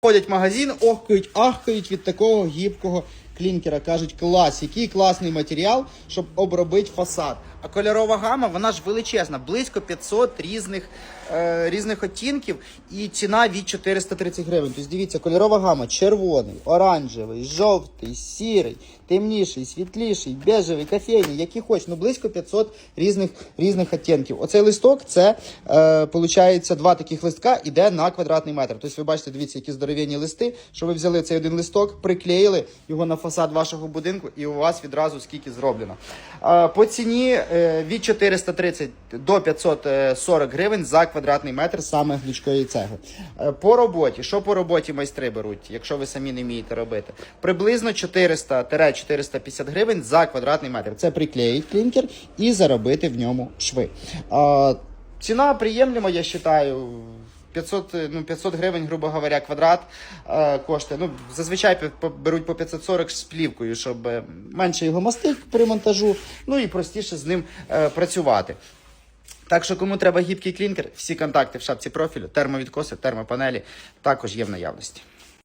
Ходять в магазин, охкають, ахкають від такого гібкого клінкера. Кажуть, клас, який класний матеріал, щоб обробити фасад. А кольорова гама, вона ж величезна, близько 500 різних, е, різних оттінків і ціна від 430 гривень. Тобто дивіться, кольорова гама червоний, оранжевий, жовтий, сірий, темніший, світліший, бежевий, кофейний, які хоч, ну близько 500 різних, різних оттінків. Оцей листок це, е, два таких листка іде на квадратний метр. Тобто ви бачите, дивіться, які здоровенні листи, що ви взяли цей один листок, приклеїли його на фасад вашого будинку, і у вас відразу скільки зроблено. Е, по ціні від 430 до 540 гривень за квадратний метр саме глючкої цегли. Е, по роботі, що по роботі майстри беруть, якщо ви самі не вмієте робити? Приблизно 400-450 гривень за квадратний метр. Це приклеїть клінкер і заробити в ньому шви. Е, ціна приємлема, я вважаю. 500, ну, 500 гривень, грубо говоря, квадрат е, коштує. Ну, зазвичай беруть по 540 з плівкою, щоб е, менше його мастити при монтажу, ну і простіше з ним е, працювати. Так що, кому треба гібкий клінкер, всі контакти в шапці профілю, термовідкоси, термопанелі також є в наявності.